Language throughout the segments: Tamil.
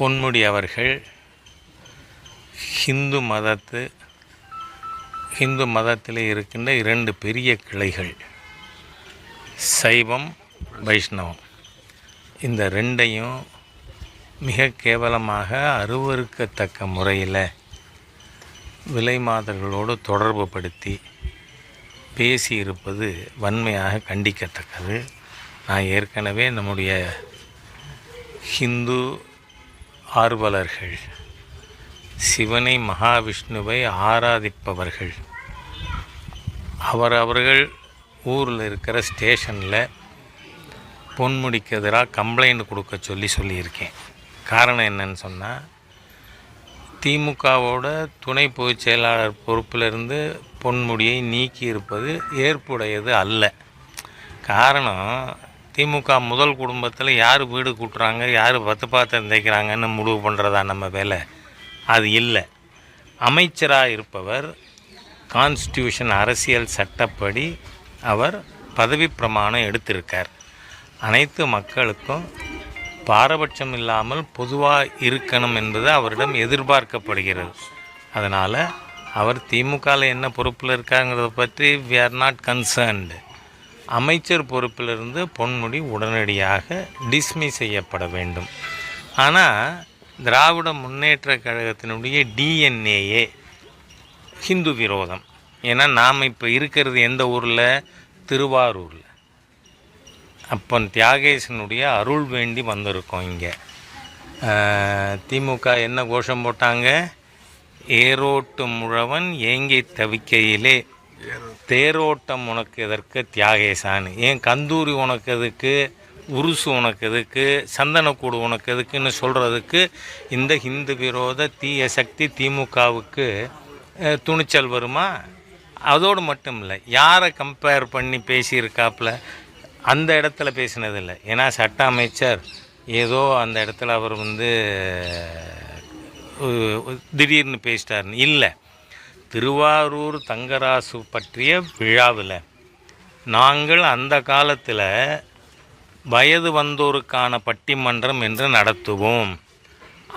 பொன்முடி அவர்கள் ஹிந்து மதத்து ஹிந்து மதத்தில் இருக்கின்ற இரண்டு பெரிய கிளைகள் சைவம் வைஷ்ணவம். இந்த ரெண்டையும் மிக கேவலமாக அருவருக்கத்தக்க முறையில் விலை மாதர்களோடு தொடர்பு படுத்தி பேசியிருப்பது வன்மையாக கண்டிக்கத்தக்கது. நான் ஏற்கனவே நம்முடைய ஹிந்து ஆர்வலர்கள். சிவனை மகாவிஷ்ணுவை ஆராதிப்பவர்கள். அவர் அவர்கள் ஊரில் இருக்கிற ஸ்டேஷனில் பொன்முடிக்கு எதிராக கம்ப்ளைண்ட் கொடுக்க சொல்லி சொல்லியிருக்கேன். காரணம் என்னன்னு சொன்னால் திமுகவோட துணை பொதுச் செயலாளர் பொறுப்பிலிருந்து பொன்முடியை நீக்கி இருப்பது ஏற்புடையது அல்ல. காரணம் திமுக முதல் குடும்பத்தில் யார் வீடு கூட்டுறாங்க யார் பத்து பாத்திரம் தைக்கிறாங்கன்னு முடிவு பண்ணுறதா நம்ம வேலை? அது இல்லை. அமைச்சராக இருப்பவர் கான்ஸ்டியூஷன் அரசியல் சட்டப்படி அவர் பதவி பிரமாணம் எடுத்திருக்கார். அனைத்து மக்களுக்கும் பாரபட்சம் இல்லாமல் பொதுவாக இருக்கணும் என்பது அவரிடம் எதிர்பார்க்கப்படுகிறது. அதனால் அவர் திமுகவில் என்ன பொறுப்பில் இருக்காங்கிறத பற்றி வி ஆர் நாட் கன்சர்ன்டு அமைச்சர் பொறுப்பிலிருந்து பொன்முடி உடனடியாக டிஸ்மிஸ் செய்யப்பட வேண்டும். ஆனால் திராவிட முன்னேற்ற கழகத்தினுடைய டிஎன்ஏஏ ஹிந்து விரோதம். ஏன்னா நாம் இப்போ இருக்கிறது எந்த ஊரில்? திருவாரூரில். அப்பன் தியாகேசனுடைய அருள் வேண்டி வந்திருக்கோம் இங்கே. திமுக என்ன கோஷம் போட்டாங்க? ஏரோட்டு முழவன் ஏங்கி தவிக்கையிலே தேரோட்டம் உனக்கு எதற்கு? தியாகேசான்னு ஏன் கந்தூரி உனக்கு எதுக்கு? உருசு உனக்கு எதுக்கு? சந்தனக்கூடு உனக்கு எதுக்குன்னு சொல்கிறதுக்கு இந்த ஹிந்து விரோத தீய சக்தி திமுகவுக்கு துணிச்சல் வருமா? அதோடு மட்டும் இல்லை யாரை கம்பேர் பண்ணி பேசியிருக்காப்புல? அந்த இடத்துல பேசினதில்லை. ஏன்னா சட்ட அமைச்சர் ஏதோ அந்த இடத்துல அவர் வந்து திடீர்னு பேசிட்டாருன்னு. இல்லை. திருவாரூர் தங்கராசு பற்றிய விழாவில் நாங்கள் அந்த காலத்தில் வயது வந்தோருக்கான பட்டிமன்றம் என்று நடத்துவோம்.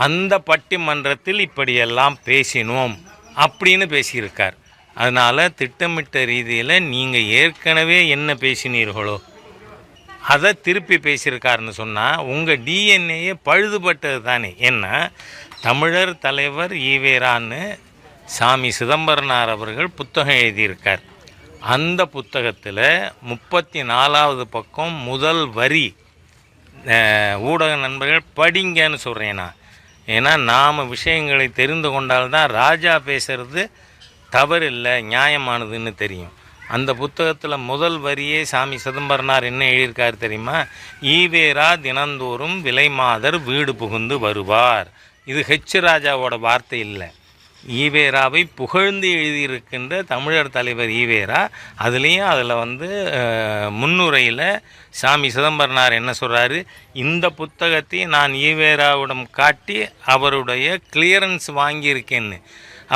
அந்த பட்டிமன்றத்தில் இப்படியெல்லாம் பேசினோம் அப்படின்னு பேசியிருக்கார். அதனால் திட்டமிட்ட ரீதியில் நீங்கள் ஏற்கனவே என்ன பேசினீர்களோ அதை திருப்பி பேசியிருக்காருன்னு சொன்னால் உங்கள் டிஎன்ஏயே பழுதுபட்டது தானே. ஏன்னா தமிழர் தலைவர் ஈவேரான்னு சாமி சிதம்பரனார் அவர்கள் புத்தகம் எழுதியிருக்கார். அந்த புத்தகத்தில் முப்பத்தி நாலாவது பக்கம் முதல் வரி ஊடக நண்பர்கள் படிங்கன்னு சொல்கிறேன் நான். ஏன்னா நாம் விஷயங்களை தெரிந்து கொண்டால்தான் ராஜா பேசுறது தவறில்லை நியாயமானதுன்னு தெரியும். அந்த புத்தகத்தில் முதல் வரியே சாமி சிதம்பரனார் என்ன எழுதியிருக்காரு தெரியுமா? ஈவேரா தினந்தோறும் விலைமாதர் வீடு புகுந்து வருவார். இது ஹெச் ராஜாவோட வார்த்தை இல்லை. ஈவேராவை புகழ்ந்து எழுதியிருக்கின்ற தமிழர் தலைவர் ஈவேரா அதுலேயும் அதில் வந்து முன்னுரையில் சாமி சிதம்பரனார் என்ன சொல்கிறாரு இந்த புத்தகத்தை நான் ஈவேராவிடம் காட்டி அவருடைய கிளியரன்ஸ் வாங்கியிருக்கேன்னு.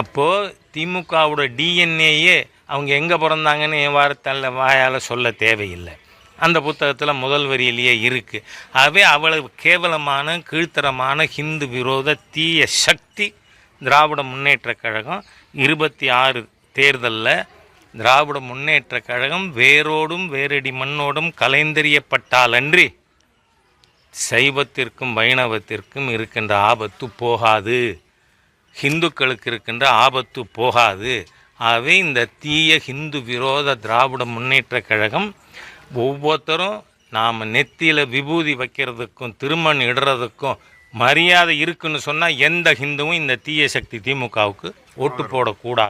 அப்போது திமுகவோட டிஎன்ஏயே அவங்க எங்கே பிறந்தாங்கன்னு என் வாரத்தால் வாயால் சொல்ல தேவையில்லை. அந்த புத்தகத்தில் முதல் வரியிலேயே இருக்குது ஆகவே அவ்வளவு கேவலமான கீழ்த்தரமான ஹிந்து விரோத தீய சக்தி திராவிட முன்னேற்றக் கழகம் இருபத்தி ஆறு தேர்தலில் திராவிட முன்னேற்ற கழகம் வேரோடும் வேரடி மண்ணோடும் கலைந்தெறியப்பட்டாலன்றி சைவத்திற்கும் வைணவத்திற்கும் இருக்கின்ற ஆபத்து போகாது. ஹிந்துக்களுக்கு இருக்கின்ற ஆபத்து போகாது. ஆகவே இந்த தீய ஹிந்து விரோத திராவிட முன்னேற்ற கழகம் ஒவ்வொருத்தரும் நாம் நெத்தியில் விபூதி வைக்கிறதுக்கும் திருமண் இடுறதுக்கும் மரியாதை இருக்குன்னு சொன்னால் எந்த ஹிந்துவும் இந்த தீய சக்தி திமுகவுக்கு ஓட்டு போடக்கூடாது.